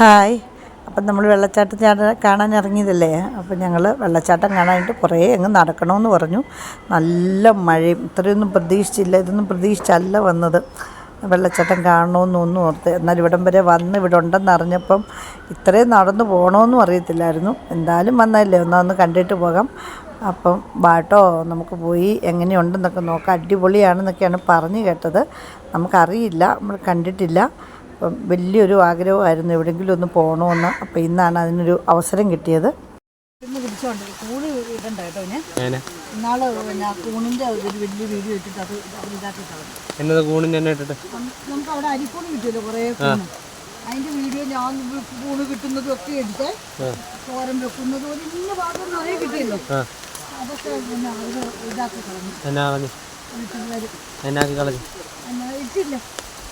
Hi. അപ്പം നമ്മൾ വെള്ളച്ചാട്ടം ചാട കാണാൻ ഇറങ്ങിയതല്ലേ? അപ്പം ഞങ്ങൾ വെള്ളച്ചാട്ടം കാണാനായിട്ട് കുറേ അങ്ങ് നടക്കണമെന്ന് പറഞ്ഞു. നല്ല മഴയും. ഇത്രയൊന്നും പ്രതീക്ഷിച്ചില്ല. ഇതൊന്നും പ്രതീക്ഷിച്ചല്ല വന്നത്. വെള്ളച്ചാട്ടം കാണണമെന്നൊന്നും ഓർത്ത്. എന്നാൽ ഇവിടം വരെ വന്ന് ഇവിടെ ഉണ്ടെന്ന് അറിഞ്ഞപ്പം ഇത്രയും നടന്നു പോകണമെന്നും അറിയത്തില്ലായിരുന്നു. എന്തായാലും വന്നതല്ലേ? ഒന്നാ ഒന്ന് കണ്ടിട്ട് പോകാം. അപ്പം ബാട്ടോ നമുക്ക് പോയി എങ്ങനെയുണ്ടെന്നൊക്കെ നോക്കാം. അടിപൊളിയാണെന്നൊക്കെയാണ് പറഞ്ഞു കേട്ടത്. നമുക്കറിയില്ല. നമ്മൾ കണ്ടിട്ടില്ല. വലിയൊരു ആഗ്രഹമായിരുന്നു എവിടെയെങ്കിലും ഒന്ന് പോകണമെന്ന്. അപ്പം ഇന്നാണ് അതിനൊരു അവസരം കിട്ടിയത്. ഇന്ന് പിടിച്ചോണ്ട് കൂണി ഇടണ്ട കേട്ടോ ഞാൻ ഇന്നാൾ ഒരു വലിയ വീഡിയോ ഇട്ടിട്ട് അത് ഇട്ടിട്ട്? നമുക്ക് അവിടെ അരിക്കൂണ് കിട്ടുമല്ലോ കുറേ കൂണ്. അതിന്റെ വീഡിയോ ഞാൻ കൂണ് കിട്ടുന്നതും ഒക്കെ എടുത്ത്. തോരൻ വെക്കുന്നതും ഒരു ഇന്ന ഭാഗം നിറയെ കിട്ടിയല്ലോ. ആ. അതൊക്കെ ഇതാക്കി കളഞ്ഞു. ഇട്ടില്ല.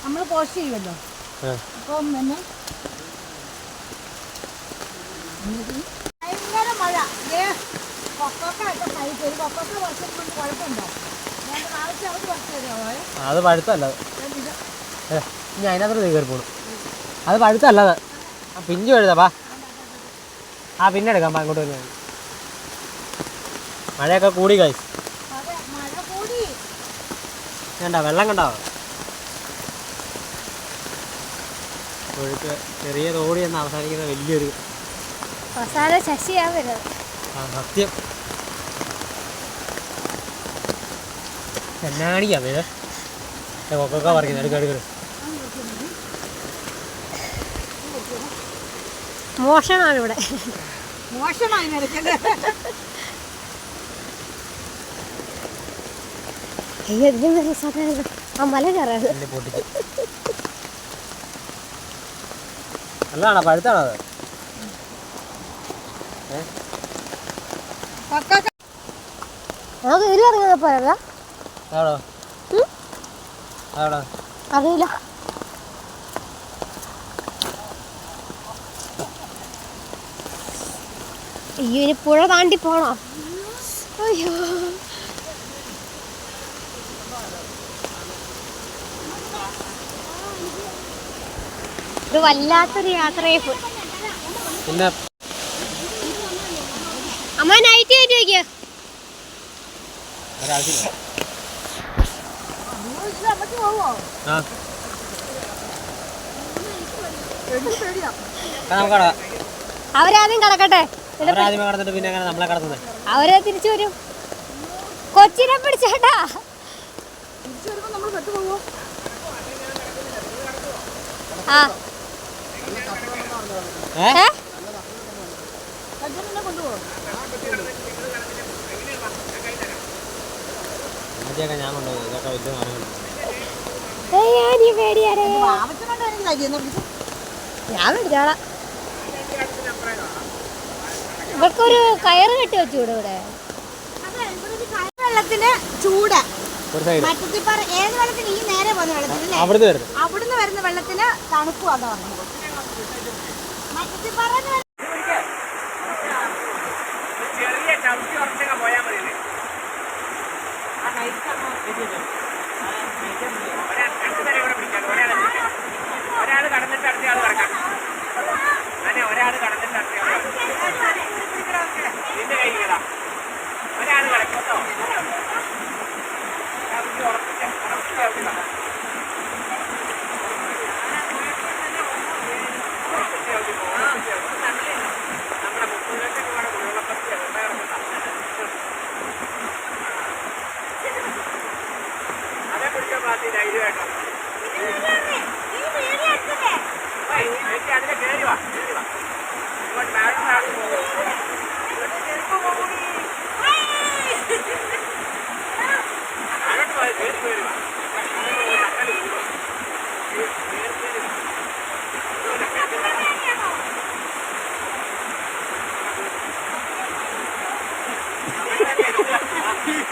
നമ്മൾ പോസ്റ്റ് ചെയ്യുമല്ലോ. അപ്പം പിന്നെ ഭയങ്കര മഴ? അത് പഴുത്തല്ല. ഞാൻ അതിനകത്ത് കയറി പോണു അത് പഴുത്തല്ല അത്. ആ പിഞ്ചു പഴുതാ പാ ആ പിന്നെ എടുക്കാം പാ ഇങ്ങോട്ട് വരുന്നത് മഴയൊക്കെ കൂടി കഴിച്ചു. വേണ്ട വെള്ളം കണ്ടോ ഒഴുക്ക് ചെറിയ തോടി എന്ന് അവസാനിക്കുന്ന വലിയൊരു അവസാനം വരുന്നത് ആ സത്യം. എന്നാണിക്കാ ഇത്? കൊക്കൊക്കെ പറയുന്നത് എടുക്ക എടുക്ക മോഷണമാണ് ഇവിടെ. മോശമായി? അയ്യോ വലിയ സാധനം ആ മല കയറാണ് എന്നെ നല്ലതാണോ പഴുത്താണോ അത്? നമുക്ക് പോരാ? അറിയില്ല. അയ്യോ ഇനി പുഴ താണ്ടി പോണോ. അയ്യോ. ഇത് വല്ലാത്തൊരു യാത്രയെ പോയി. പിന്നെ അമ്മ നൈറ്റ് ആയിട്ട് വയ്ക്കുക അവരാദ്യം കടക്കട്ടെ. പിന്നെ നമ്മളെ കടത്തുന്നത് അവരെ തിരിച്ചു വരും. കൊച്ചിനെ പിടിച്ചേട്ടാ? ആ ഏ ഏ അച്ഛനെന്നെ കൊണ്ടുപോവോ? ആദ്യമൊക്കെ ഞാൻ കൊണ്ടുപോകും ഇതൊക്കെ വലിയ ഇവർക്കൊരു കയറ് കെട്ടി വെച്ചൂടെ ഇവിടെ? വെള്ളത്തിന് ചൂട്. ഒരു സൈഡ്. മറ്റത്തിപ്പറ ഏത് വെള്ളത്തിന് ഈ നേരെ പോകുന്ന വെള്ളത്തിന് അവിടുന്ന് വരുന്ന വെള്ളത്തിന് തണുപ്പ് അതാ പറഞ്ഞത് മറ്റത്തിപ്പറ ഒരാൾ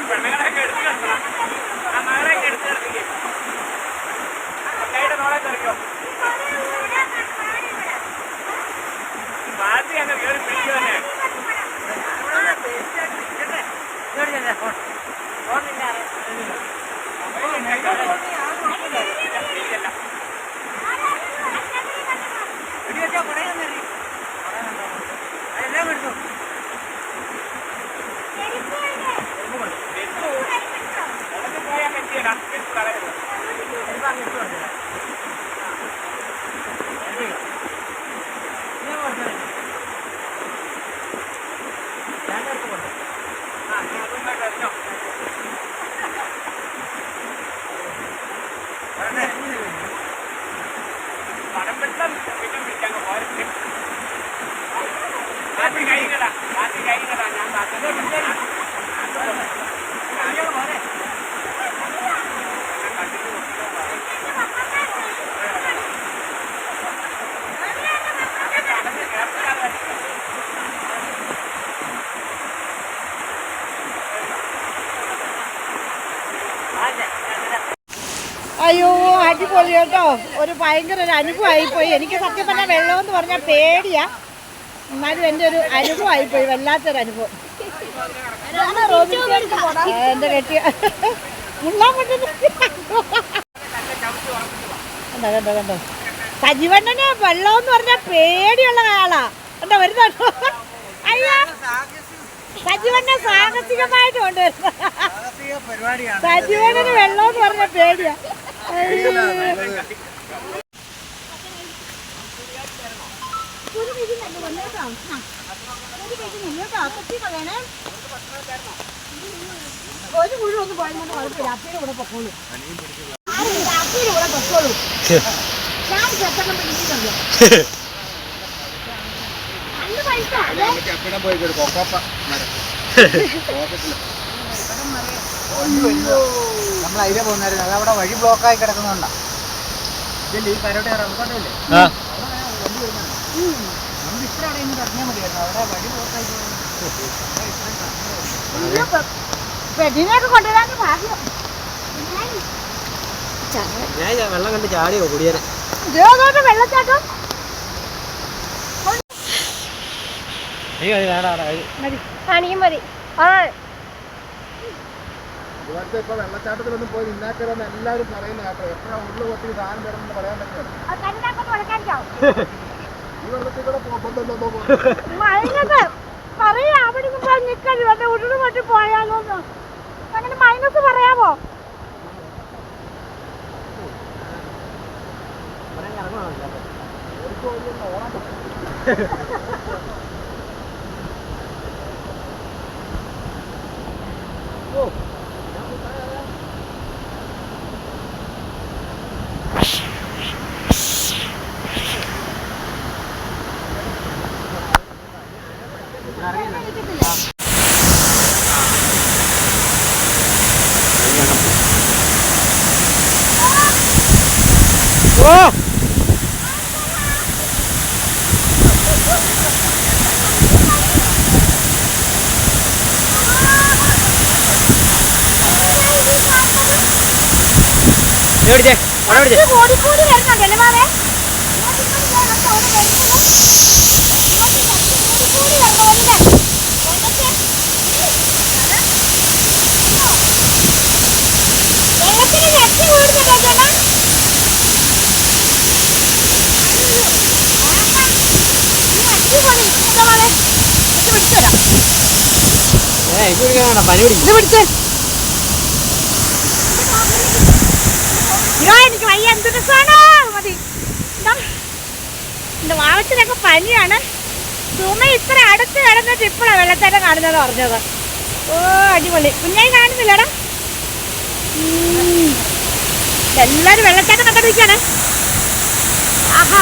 for a. അയ്യോ അടിപൊളി കേട്ടോ. ഒരു ഭയങ്കര ഒരു അനുഭവമായിപ്പോയി. എനിക്ക് സത്യം പറഞ്ഞാൽ വെള്ളമെന്ന് പറഞ്ഞാൽ പേടിയാ. എന്നാലും എന്റെ ഒരു അനുഭവമായിപ്പോയി. വല്ലാത്തൊരു അനുഭവം. എന്റെ കെട്ടിയ? മുള്ളാൻ പറ്റുന്ന കണ്ടോ കണ്ടോ കണ്ടോ? പറഞ്ഞാൽ പേടിയുള്ള ആളാ. കണ്ടോ വരുന്ന സജീവണ്ണ സാഹസികമായിട്ട് കൊണ്ടുവരുന്നത് സജീവണ്ണന് വെള്ളമെന്ന് പറഞ്ഞാൽ പേടിയാ. അയ്യോ. ഒരു മുഴുവൻ ഒന്ന് പോയാൽ കുഴപ്പമില്ല അപ്പയുടെ കൂടെ പൊക്കോളൂ അപ്പയുടെ കൂടെ പൊക്കോളൂ ഞാൻ ചെത്തക്കം പിടിക്കുന്നുണ്ട് നല്ല പൈസ അല്ലേ നമ്മൾ അതിലെ പോകുന്നായിരുന്നു അത് അവിടെ വഴി ബ്ലോക്കായി കിടക്കുന്നുണ്ടാ ഇതല്ലേ ഈ കരോട്ടെ റബ്ബറില്ലേ ഇത്ര അവിടെ നിന്ന് ഇറങ്ങിയാൽ മതിയായിരുന്നു. അവിടെ വഴി ബ്ലോക്കായി പെട്ടിനെയൊക്കെ കൊണ്ടുവരാൻ ഭാഗ്യം. ഞാൻ വെള്ളം കണ്ട് ചാടിയോ കുടിയാനെ. വെള്ളച്ചാട്ടം. അത് കാണിക്കും മതി. ആ ഇവിടുത്തെ ഇപ്പൊ വെള്ളച്ചാട്ടത്തിലൊന്നും പോയി നിന്നാക്കരുതെന്ന് എല്ലാവരും പറയുന്ന കേട്ടോ. എപ്പോഴാ ഉള്ളു പൊട്ടി സാധനം വരണമെന്ന് പറയാൻ പറ്റില്ല. ഈ വെള്ളത്തിൽ കൂടെ പോകുന്നുണ്ടോ മൈനസ് പറയാ അവിടെ ഉരുൾ പോയാലോന്ന്. അങ്ങനെ മൈനസ് പറയാമോ ഓ മേടിച്ചേ അവിടെ മേടിച്ചേ ഓടിക്കൂടി വരുന്നുണ്ടല്ലേ മാവേ വെള്ളത്തിന് ശക്തി കൂടുന്നുണ്ടോ ചേട്ടാ അടിപൊളി എന്താ മോളെ ഇത് പിടിച്ചോടാ ഏ എനിക്ക് പിടിക്കാൻ വേണ്ട പനി പിടിക്കും ഇത് പിടിച്ചേ ഇതാ എനിക്ക് വയ്യ. എന്ത് രസമാണോ മതി. ഇതാ, എന്റെ വാവച്ചിനൊക്കെ പനിയാണ്. സുമ ഇത്ര അടുത്ത് കിടന്നിട്ട് ഇപ്പോഴാണ് വെള്ളച്ചാട്ടം കാണുന്നത് പറഞ്ഞത്. ഓ അടിപൊളി. കുഞ്ഞായി കാണുന്നില്ലടാ. എല്ലാരും വെള്ളച്ചാട്ടം കണ്ടിരിക്കാണ് ആഹാ.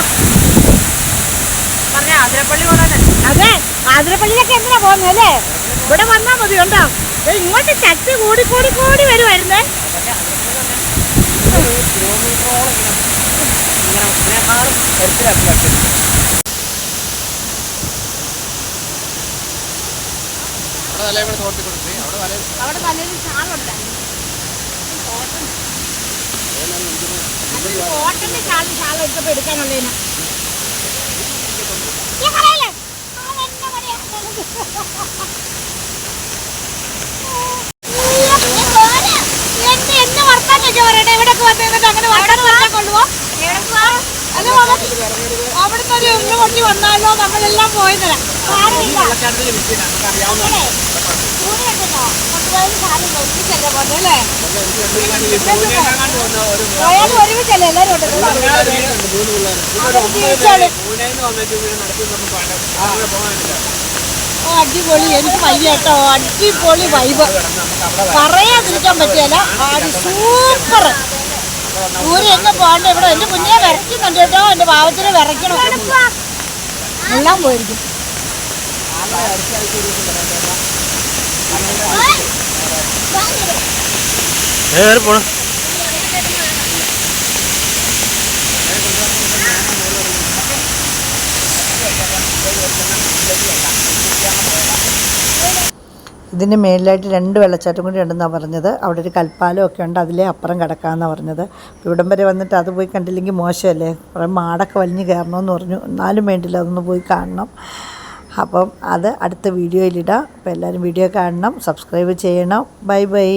പറഞ്ഞ ആതിരപ്പള്ളി പോകാൻ അതെ. ആതിരപ്പള്ളിയിലൊക്കെ എന്തിനാ പോകുന്നത് അല്ലേ? ഇവിടെ വന്നാൽ മതി കണ്ടോ? ഇങ്ങോട്ട് ശക്തി കൂടി കൂടി കൂടി വരുമായിരുന്നേ അവിടെ നല്ലൊരു ചാളുണ്ട് കോട്ടന്റെ ചാൾ ചാള എടുത്തപ്പോ എടുക്കാനുള്ളതിന് ഈ കളയല്ലേ? ആ, എന്നെ പറയാ. അയ്യോ, ഈ മോനെ, എന്നെ എന്നെ വർത്താനൊക്കെ പറയട്ടെ ഇവിടെയൊക്കെ വന്ന് നിന്നിട്ട് അങ്ങനെ വർത്താനം പറഞ്ഞാൽ കൊള്ളുവോ അത് മോനെ, അവിടുന്ന് ഒരു ഉള്ളു പൊട്ടി വന്നാലോ നമ്മളെല്ലാം പോയത് സാരമില്ല ഒന്നിച്ചല്ലേ പോട്ടെ അല്ലേ പോയാലും ഒരുമിച്ചല്ലേ എല്ലാവരും ഉണ്ടല്ലോ അടിപൊളി. എനിക്ക് വയ്യ കേട്ടോ. അടിപൊളി വൈബ് പറയാതിരിക്കാൻ പറ്റിയല്ല. അടി സൂപ്പർ ദൂരെ എന്നെ പോകണ്ട ഇവിടെ എന്റെ കുഞ്ഞിനെ വിറയ്ക്കുന്നുണ്ട് കേട്ടോ. എന്റെ പാവത്തിനെ വിറയ്ക്കണം. എല്ലാം പോയിരിക്കും. ഏറി പോണം. ഇതിന് മേളിലായിട്ട് രണ്ട് വെള്ളച്ചാട്ടം കൂടി ഉണ്ടെന്നാണ് പറഞ്ഞത്. അവിടെ ഒരു കൽപ്പാലം ഒക്കെ ഉണ്ട് അതിലേ അപ്പുറം കിടക്കാമെന്നാണ് പറഞ്ഞത്. ഇവിടം വരെ വന്നിട്ട് അത് പോയി കണ്ടില്ലെങ്കിൽ മോശമല്ലേ? കുറേ മാടൊക്കെ വലിഞ്ഞ് കയറണമെന്ന് പറഞ്ഞു. എന്നാലും വേണ്ടില്ല അതൊന്ന് പോയി കാണണം. അപ്പം അത് അടുത്ത വീഡിയോയിലിടാം. അപ്പോൾ എല്ലാവരും വീഡിയോ കാണണം സബ്സ്ക്രൈബ് ചെയ്യണം. Bye bye.